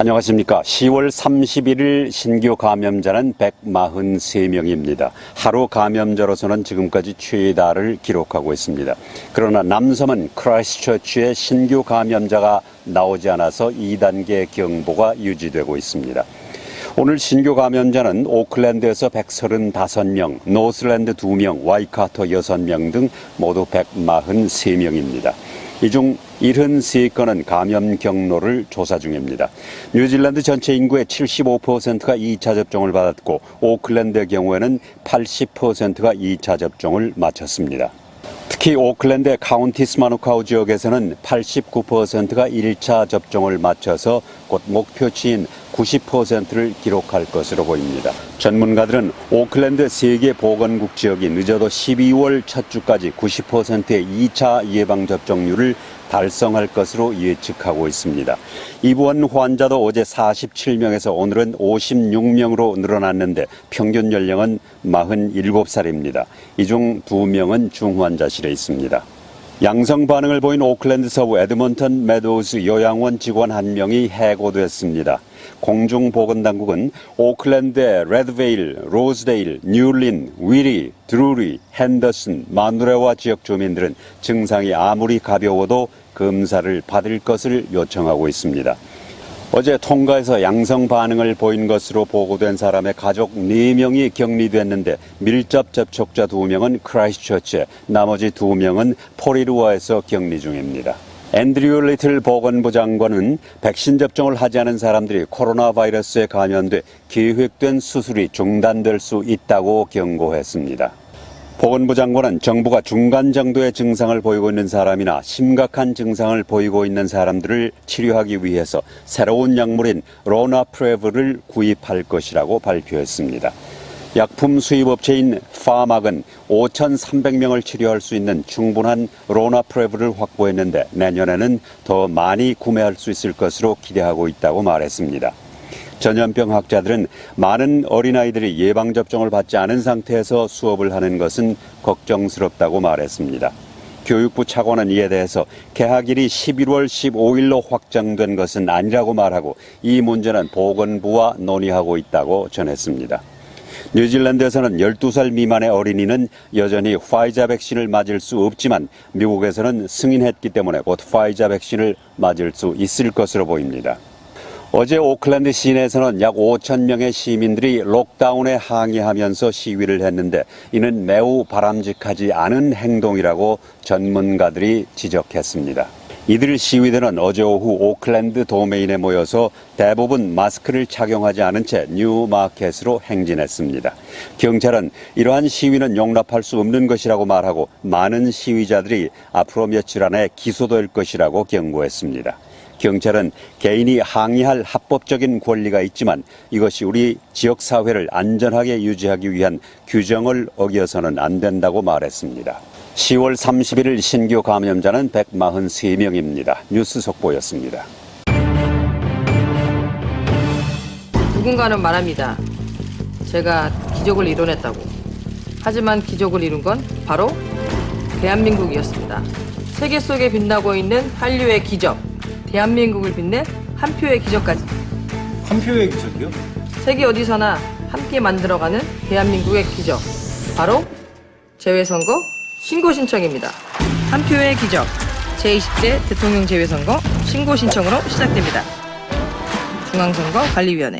안녕하십니까. 10월 31일 신규 감염자는 143명입니다. 하루 감염자로서는 지금까지 최다를 기록하고 있습니다. 그러나 남섬은 크라이스처치의 신규 감염자가 나오지 않아서 2단계 경보가 유지되고 있습니다. 오늘 신규 감염자는 오클랜드에서 135명, 노슬랜드 2명, 와이카토 6명 등 모두 143명입니다. 이 중 73건은 감염 경로를 조사 중입니다. 뉴질랜드 전체 인구의 75%가 2차 접종을 받았고 오클랜드의 경우에는 80%가 2차 접종을 마쳤습니다. 특히 오클랜드의 카운티 스마누카우 지역에서는 89%가 1차 접종을 마쳐서 곧 목표치인 90%를 기록할 것으로 보입니다. 전문가들은 오클랜드 세계 보건국 지역이 늦어도 12월 첫 주까지 90%의 2차 예방 접종률을 달성할 것으로 예측하고 있습니다. 입원 환자도 어제 47명에서 오늘은 56명으로 늘어났는데 평균 연령은 47살입니다. 이 중 2명은 중환자실에 있습니다. 양성 반응을 보인 오클랜드 서부 에드먼턴 메도우스 요양원 직원 한 명이 해고됐습니다. 공중보건당국은 오클랜드의 레드베일, 로즈데일, 뉴린, 위리, 드루리, 핸더슨, 마누레와 지역 주민들은 증상이 아무리 가벼워도 검사를 받을 것을 요청하고 있습니다. 어제 통가에서 양성 반응을 보인 것으로 보고된 사람의 가족 4명이 격리됐는데 밀접 접촉자 2명은 크라이스처치에 나머지 2명은 포리루아에서 격리 중입니다. 앤드류 리틀 보건부 장관은 백신 접종을 하지 않은 사람들이 코로나 바이러스에 감염돼 계획된 수술이 중단될 수 있다고 경고했습니다. 보건부 장관은 정부가 중간 정도의 증상을 보이고 있는 사람이나 심각한 증상을 보이고 있는 사람들을 치료하기 위해서 새로운 약물인 로나프레브를 구입할 것이라고 발표했습니다. 약품 수입업체인 파막은 5,300명을 치료할 수 있는 충분한 로나프레브를 확보했는데 내년에는 더 많이 구매할 수 있을 것으로 기대하고 있다고 말했습니다. 전염병 학자들은 많은 어린아이들이 예방접종을 받지 않은 상태에서 수업을 하는 것은 걱정스럽다고 말했습니다. 교육부 차관은 이에 대해서 개학일이 11월 15일로 확정된 것은 아니라고 말하고 이 문제는 보건부와 논의하고 있다고 전했습니다. 뉴질랜드에서는 12살 미만의 어린이는 여전히 화이자 백신을 맞을 수 없지만 미국에서는 승인했기 때문에 곧 화이자 백신을 맞을 수 있을 것으로 보입니다. 어제 오클랜드 시내에서는 약 5천 명의 시민들이 록다운에 항의하면서 시위를 했는데 이는 매우 바람직하지 않은 행동이라고 전문가들이 지적했습니다. 이들 시위대는 어제 오후 오클랜드 도메인에 모여서 대부분 마스크를 착용하지 않은 채 뉴마켓으로 행진했습니다. 경찰은 이러한 시위는 용납할 수 없는 것이라고 말하고 많은 시위자들이 앞으로 며칠 안에 기소될 것이라고 경고했습니다. 경찰은 개인이 항의할 합법적인 권리가 있지만 이것이 우리 지역 사회를 안전하게 유지하기 위한 규정을 어겨서는 안 된다고 말했습니다. 10월 31일 신규 감염자는 143명입니다. 뉴스 속보였습니다. 누군가는 말합니다. 제가 기적을 이뤄냈다고. 하지만 기적을 이룬 건 바로 대한민국이었습니다. 세계 속에 빛나고 있는 한류의 기적. 대한민국을 빛낸 한 표의 기적까지. 한 표의 기적이요? 세계 어디서나 함께 만들어가는 대한민국의 기적. 바로 재외선거 신고 신청입니다. 한 표의 기적. 제20대 대통령 재외선거 신고 신청으로 시작됩니다. 중앙선거관리위원회